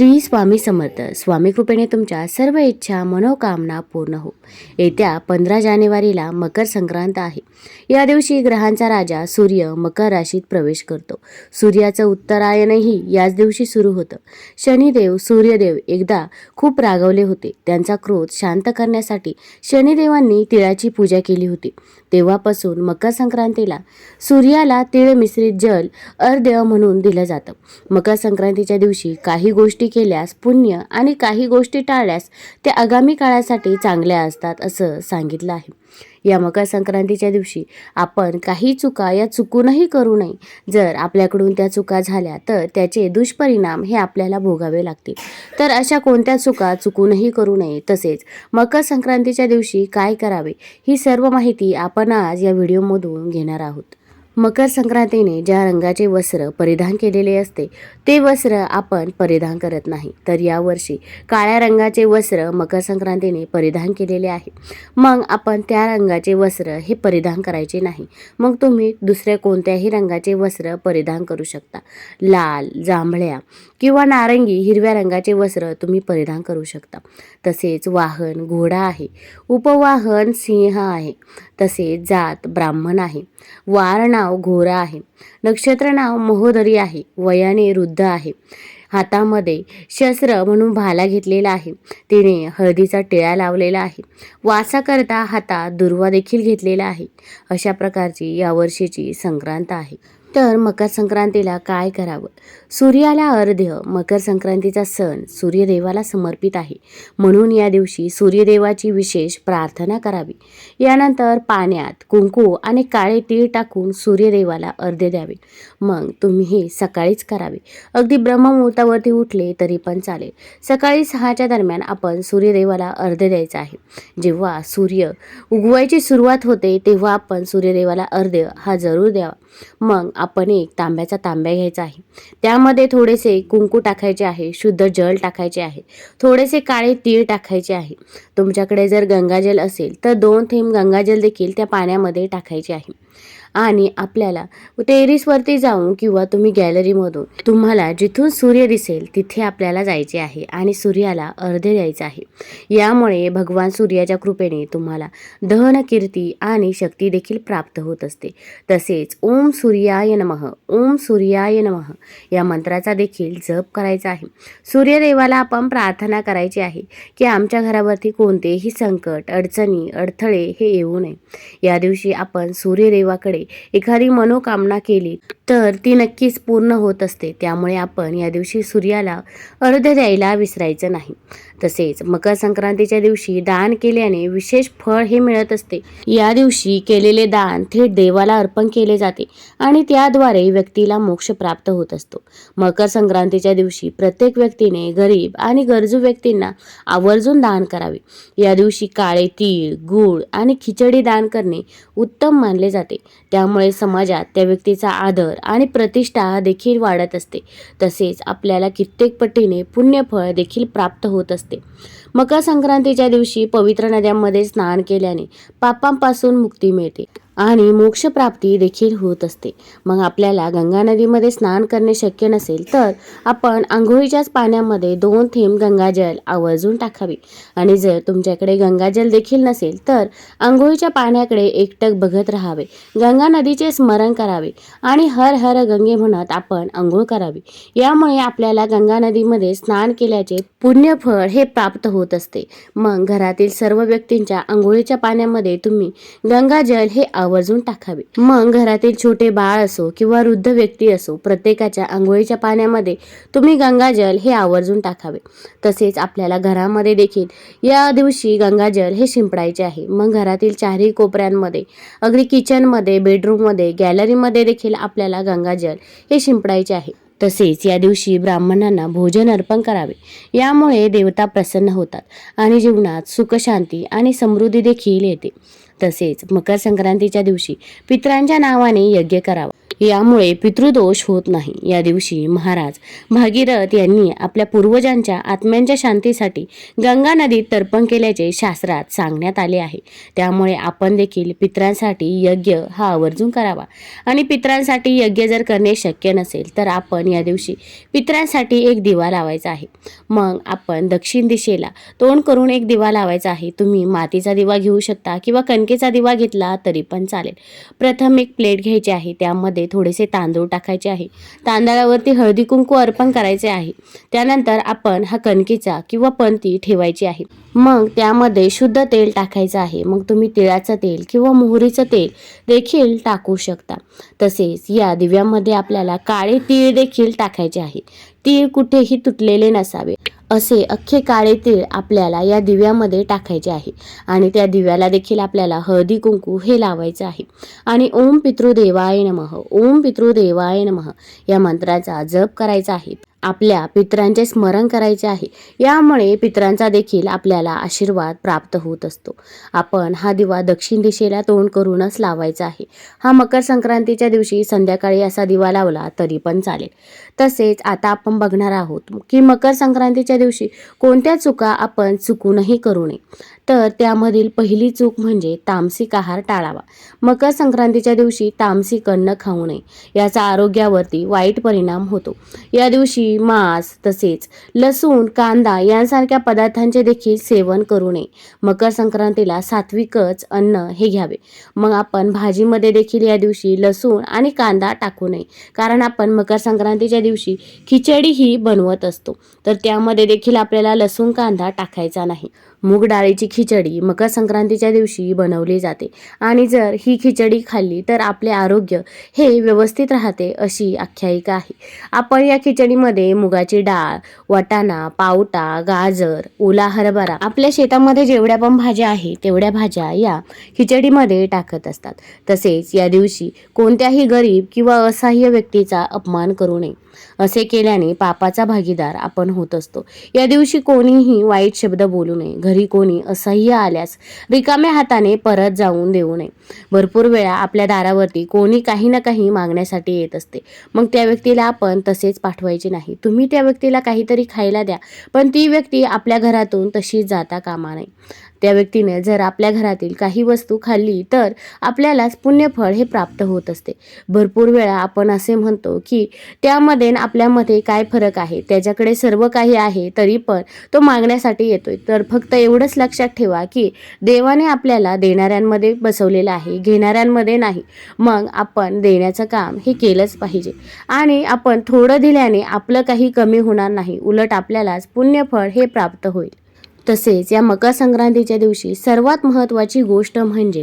श्री स्वामी समर्थ. स्वामी कृपेने तुमच्या सर्व इच्छा मनोकामना पूर्ण हो. येत्या पंधरा जानेवारीला मकर संक्रांत आहे. या दिवशी ग्रहांचा राजा सूर्य मकर राशीत प्रवेश करतो. सूर्याचं उत्तरायणही याच दिवशी सुरू होतं. शनिदेव सूर्यदेव एकदा खूप रागवले होते. त्यांचा क्रोध शांत करण्यासाठी शनिदेवांनी तिळाची पूजा केली होती. तेव्हापासून मकर संक्रांतीला सूर्याला तिळ मिश्रित जल अर्ध्य म्हणून दिलं जातं. मकर संक्रांतीच्या दिवशी काही गोष्टी केल्यास पुण्य आणि काही गोष्टी टाळल्यास त्या आगामी काळासाठी चांगल्या असतात असं सांगितलं आहे. या मकर संक्रांतीच्या दिवशी आपण काही चुका या चुकूनही करू नये. जर आपल्याकडून त्या चुका झाल्या तर त्याचे दुष्परिणाम हे आपल्याला भोगावे लागतील. तर अशा कोणत्या चुका चुकूनही करू नये तसेच मकर संक्रांतीच्या दिवशी काय करावे ही सर्व माहिती आपण आज या व्हिडिओमधून घेणार आहोत. मकर संक्रांतीने ज्या रंगाचे वस्त्र परिधान केलेले असते ते वस्त्र आपण परिधान करत नाही. तर यावर्षी काळ्या रंगाचे वस्त्र मकर संक्रांतीने परिधान केलेले आहे. मग आपण त्या रंगाचे वस्त्र हे परिधान करायचे नाही. मग तुम्ही दुसऱ्या कोणत्याही रंगाचे वस्त्र परिधान करू शकता. लाल जांभळ्या किंवा नारंगी हिरव्या रंगाचे वस्त्र तुम्ही परिधान करू शकता. तसेच वाहन घोडा आहे. उपवाहन सिंह आहे. तसेच जात ब्राह्मण आहे. वार नाव घोरा आहे. नक्षत्र नाव महोदरी आहे. वयाने वृद्ध आहे. हातामध्ये शस्त्र म्हणून भाला घेतलेला आहे. तिने हळदीचा टिळा लावलेला आहे. वासाकरता हातात दुर्वा देखील घेतलेला आहे. अशा प्रकारची यावर्षीची संक्रांत आहे. तर मकर संक्रांतीला काय करावं? सूर्याला अर्ध्य मकर संक्रांतीचा सण सूर्यदेवाला समर्पित आहे. म्हणून या दिवशी सूर्यदेवाची विशेष प्रार्थना करावी. यानंतर पाण्यात कुंकू आणि काळे तीळ टाकून सूर्यदेवाला अर्ध्य द्यावे. मग तुम्ही हे सकाळीच करावे. अगदी ब्रह्ममुहूर्तावरती उठले तरी पण चालेल. सकाळी सहाच्या दरम्यान आपण सूर्यदेवाला अर्ध्य द्यायचं आहे. जेव्हा सूर्य उगवायची सुरुवात होते तेव्हा आपण सूर्यदेवाला अर्ध्य हा जरूर द्यावा. मग आपण एक तांब्याचा तांब्या घ्यायचा आहे. त्या त्यामध्ये थोडेसे कुंकू टाकायचे आहे शुद्ध जल टाकायचे आहे थोडेसे काळे तीळ टाकायचे आहे. तुमच्याकडे जर गंगाजल असेल तर दोन थेंब गंगाजल देखील त्या पाण्यामध्ये टाकायचे आहे. आणि आपल्याला टेरिसवरती जाऊन किंवा तुम्ही गॅलरीमधून तुम्हाला जिथून सूर्य दिसेल तिथे आपल्याला जायचे आहे आणि सूर्याला अर्धे द्यायचं आहे. यामुळे भगवान सूर्याच्या कृपेने तुम्हाला दहन कीर्ती आणि शक्ती देखील प्राप्त होत असते. तसेच ओम सूर्याय नमः ओम सूर्याय नमः या मंत्राचा देखील जप करायचा आहे. सूर्यदेवाला आपण प्रार्थना करायची आहे की आमच्या घरावरती कोणतेही संकट अडचणी अडथळे हे येऊ नये. या दिवशी आपण सूर्यदेवाकडे एखादी मनोकामना केली. तर ती नक्कीच पूर्ण होत असते. त्यामुळे आपण या दिवशी सूर्याला अर्ध द्यायला विसरायचं नाही. तसेच मकर संक्रांतीच्या दिवशी दान केल्याने विशेष फळ हे मिळत असते. या दिवशी केलेले दान थेट देवाला अर्पण केले जाते आणि त्याद्वारे व्यक्तीला मोक्ष प्राप्त होत असतो. मकर संक्रांतीच्या दिवशी प्रत्येक व्यक्तीने गरीब आणि गरजू व्यक्तींना आवर्जून दान करावे. या दिवशी काळे तीळ गूळ आणि खिचडी दान करणे उत्तम मानले जाते. त्यामुळे समाजात त्या व्यक्तीचा आदर आणि प्रतिष्ठा देखील वाढत असते. तसेच आपल्याला कित्येक पटीने पुण्यफळ देखील प्राप्त होत असते. मकर संक्रांतीच्या दिवशी पवित्र नद्यांमध्ये स्नान केल्याने पापांपासून मुक्ती मिळते. आणि मोक्षप्राप्ती देखील होत असते. मग आपल्याला गंगा नदीमध्ये स्नान करणे शक्य नसेल तर आपण आंघोळीच्याच पाण्यामध्ये दोन थेंब गंगाजल आवर्जून टाकावे. आणि जर तुमच्याकडे गंगाजल देखील नसेल तर आंघोळीच्या पाण्याकडे एकटक बघत राहावे. गंगा नदीचे स्मरण करावे आणि हर हर गंगे म्हणत आपण आंघोळ करावी. यामुळे आपल्याला गंगा नदीमध्ये स्नान केल्याचे पुण्यफळ हे प्राप्त होत असते. मग घरातील सर्व व्यक्तींच्या आंघोळीच्या पाण्यामध्ये तुम्ही गंगाजल हे आवर्जून टाकावे. मग? घरातील छोटे बाळ असो किंवा वृद्ध व्यक्ती असो प्रत्येकाच्या आंघोळीच्या पाण्यामध्ये तुम्ही गंगाजल हे आवर्जून टाकावे. तसेच आपल्याला घरामध्ये देखील या दिवशी गंगाजल हे शिंपडायचे आहे. मग घरातील चारही कोपऱ्यांमध्ये अगदी किचनमध्ये बेडरूममध्ये गॅलरीमध्ये देखील आपल्याला गंगाजल हे शिंपडायचे आहे. तसेच या दिवशी ब्राह्मणांना भोजन अर्पण करावे. यामुळे देवता प्रसन्न होतात आणि जीवनात सुखशांती आणि समृद्धी देखील येते. तसेच मकर संक्रांतीच्या दिवशी पितरांच्या नावाने यज्ञ करावा. यामुळे पितृदोष होत नाही. या दिवशी महाराज भागीरथ यांनी आपल्या पूर्वजांच्या आत्म्यांच्या शांतीसाठी गंगा नदीत तर्पण केल्याचे शास्त्रात सांगण्यात आले आहे. त्यामुळे आपण देखील पितरांसाठी यज्ञ हा आवर्जून करावा. आणि पितरांसाठी यज्ञ जर करणे शक्य नसेल तर आपण या दिवशी पितरांसाठी एक दिवा लावायचा आहे. मग आपण दक्षिण दिशेला तोंड करून एक दिवा लावायचा आहे. तुम्ही मातीचा दिवा घेऊ शकता किंवा बँकेचा दिवा घेतला तरी पण चालेल. प्रथम एक प्लेट घ्यायची आहे. त्यामध्ये थोडेसे तांदूळ टाकायचे आहे. तांदळावरती हळदी कुंकू अर्पण करायचे आहे. त्यानंतर आपण हा कणकेचा किंवा पंती ठेवायची आहे. मग त्यामध्ये शुद्ध तेल टाकायचं आहे. मग तुम्ही तिळाचं तेल किंवा मोहरीचं तेल देखील टाकू शकता. तसेच या दिव्यामध्ये आपल्याला काळे तीळ देखील टाकायचे आहे. तीळ कुठेही तुटलेले नसावे. असे अख्खे काळे तीळ आपल्याला या दिव्यामध्ये टाकायचे आहे. आणि त्या दिव्याला देखील आपल्याला हळदी कुंकू हे लावायचं आहे. आणि ओम पितृदेवाय नमः ओम पितृदेवाय नमः या मंत्राचा जप करायचा आहे. आपल्या पितरांचे स्मरण करायचे आहे. यामुळे पितरांचा देखील आपल्याला आशीर्वाद प्राप्त होत असतो. आपण हा दिवा दक्षिण दिशेला तोंड करूनच लावायचा आहे. हा मकर संक्रांतीच्या दिवशी संध्याकाळी असा दिवा लावला तरी पण चालेल. तसेच आता आपण बघणार आहोत की मकर संक्रांतीच्या दिवशी कोणत्या चुका आपण चुकूनही करू नये. तर त्यामधील पहिली चूक म्हणजे तामसिक आहार टाळावा. मकर संक्रांतीच्या दिवशी तामसिक अन्न खाऊ नये. याचा आरोग्यावरती वाईट परिणाम होतो. या दिवशी मांस तसेच लसूण कांदा यांसारख्या पदार्थांचे देखील सेवन करू नये. मकर संक्रांतीला सात्विकच अन्न हे घ्यावे. मग आपण भाजीमध्ये देखील या दिवशी लसूण आणि कांदा टाकू नये. कारण आपण मकर संक्रांतीच्या दिवशी खिचडी ही बनवत असतो. तर त्यामध्ये देखील आपल्याला लसूण कांदा टाकायचा नाही. मूग डाळीची खिचडी मकर संक्रांतीच्या दिवशी बनवली जाते. आणि जर ही खिचडी खाल्ली तर आपले आरोग्य हे व्यवस्थित राहते अशी आख्यायिका आहे. आपण या खिचडीमध्ये मुगाची डाळ वाटाणा पावटा गाजर ओला हरभरा आपल्या शेतामध्ये जेवढ्या पण भाज्या आहे तेवढ्या भाज्या या खिचडीमध्ये टाकत असतात. तसेच या दिवशी कोणत्याही गरीब किंवा असहाय्य व्यक्तीचा अपमान करू नये. असे केल्याने पापाचा भागीदार आपण होत असतो. या दिवशी कोणीही वाईट शब्द बोलू नये. घरी कोणी असह्य आल्यास रिकाम्या हाताने परत जाऊन देऊ नये. भरपूर वेळा आपल्या दारावरती कोणी काही ना काही मागण्यासाठी येत असते. मग त्या व्यक्तीला आपण तसेच पाठवायचे नाही. तुम्ही त्या व्यक्तीला काहीतरी खायला द्या पण ती व्यक्ती आपल्या घरातून तशीच जाता कामा नये. त्या व्यक्तीने जर आपल्या घरातील काही वस्तू खाल्ली तर आपल्यालाच पुण्यफळ हे प्राप्त होत असते. भरपूर वेळा आपण असे म्हणतो की त्यामध्ये आपल्यामध्ये काय फरक आहे? त्याच्याकडे सर्व काही आहे तरी पण तो मागण्यासाठी येतोय. तर फक्त एवढंच लक्षात ठेवा की देवाने आपल्याला देणाऱ्यांमध्ये बसवलेलं आहे घेणाऱ्यांमध्ये नाही. मग आपण देण्याचं काम हे केलंच पाहिजे. आणि आपण थोडं दिल्याने आपलं काही कमी होणार नाही. उलट आपल्यालाच पुण्यफळ हे प्राप्त होईल. तसेच या मकर संक्रांतीच्या दिवशी सर्वात महत्त्वाची गोष्ट म्हणजे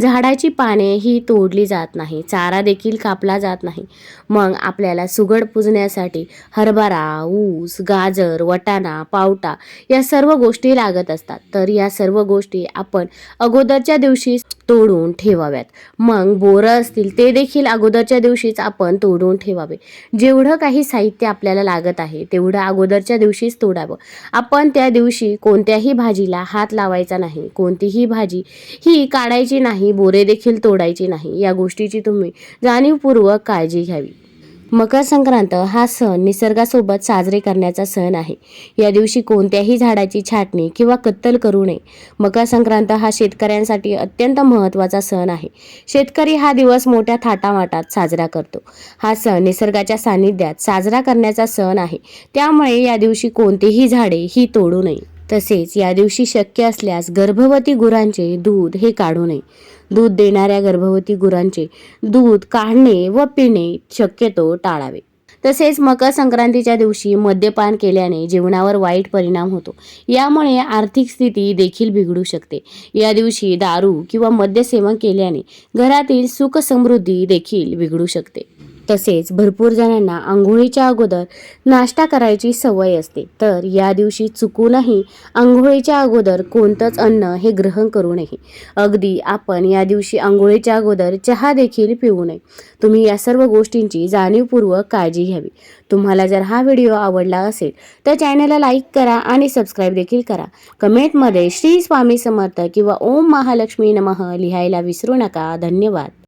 झाडाची पाने ही तोडली जात नाही चारा देखील कापला जात नाही. मग आपल्याला सुगड पुजण्यासाठी हरभरा ऊस गाजर वटाणा पावटा या सर्व गोष्टी लागत असतात. तर या सर्व गोष्टी आपण अगोदरच्या दिवशी तोडून ठेवाव्यात. मग बोरं असतील ते देखील अगोदरच्या दिवशीच आपण तोडून ठेवावे. जेवढं काही साहित्य आपल्याला लागत आहे तेवढं अगोदरच्या दिवशीच तोडावं. आपण त्या दिवशी कोण कोणत्याही भाजीला हात लावायचा नाही. कोणतीही भाजी ही काढायची नाही बोरे देखील तोडायची नाही. या गोष्टीची तुम्ही जाणीवपूर्वक काळजी घ्यावी. मकर संक्रांत हा सण निसर्गासोबत साजरे करण्याचा सण आहे. या दिवशी कोणत्याही झाडाची छाटणी किंवा कत्तल करू नये. मकर संक्रांत हा शेतकऱ्यांसाठी अत्यंत महत्त्वाचा सण आहे. शेतकरी हा दिवस मोठ्या थाटामाटात साजरा करतो. हा सण निसर्गाच्या सानिध्यात साजरा करण्याचा सण आहे. त्यामुळे या दिवशी कोणतीही झाडे ही तोडू नये. तसेच या दिवशी शक्य असल्यास गर्भवती गुरांचे दूध हे काढू नये. दूध देणाऱ्या गर्भवती गुरांचे दूध काढणे व पिणे शक्यतो टाळावे. तसेच मकर संक्रांतीच्या दिवशी मद्यपान केल्याने जीवनावर वाईट परिणाम होतो. यामुळे आर्थिक स्थिती देखील बिघडू शकते. या दिवशी दारू किंवा मद्यसेवन केल्याने घरातील सुख समृद्धी देखील बिघडू शकते. तसेच भरपूर जणांना आंघोळीच्या अगोदर नाश्ता करायची सवय असते. तर या दिवशी चुकूनही आंघोळीच्या अगोदर कोणतंच अन्न हे ग्रहण करू नये. अगदी आपण या दिवशी आंघोळीच्या अगोदर चहा देखील पिऊ नये. तुम्ही या सर्व गोष्टींची जाणीवपूर्वक काळजी घ्यावी. तुम्हाला जर हा व्हिडिओ आवडला असेल तर चॅनलला लाईक करा आणि सबस्क्राईब देखील करा. कमेंटमध्ये श्री स्वामी समर्थ किंवा ओम महालक्ष्मी नमः लिहायला विसरू नका. धन्यवाद.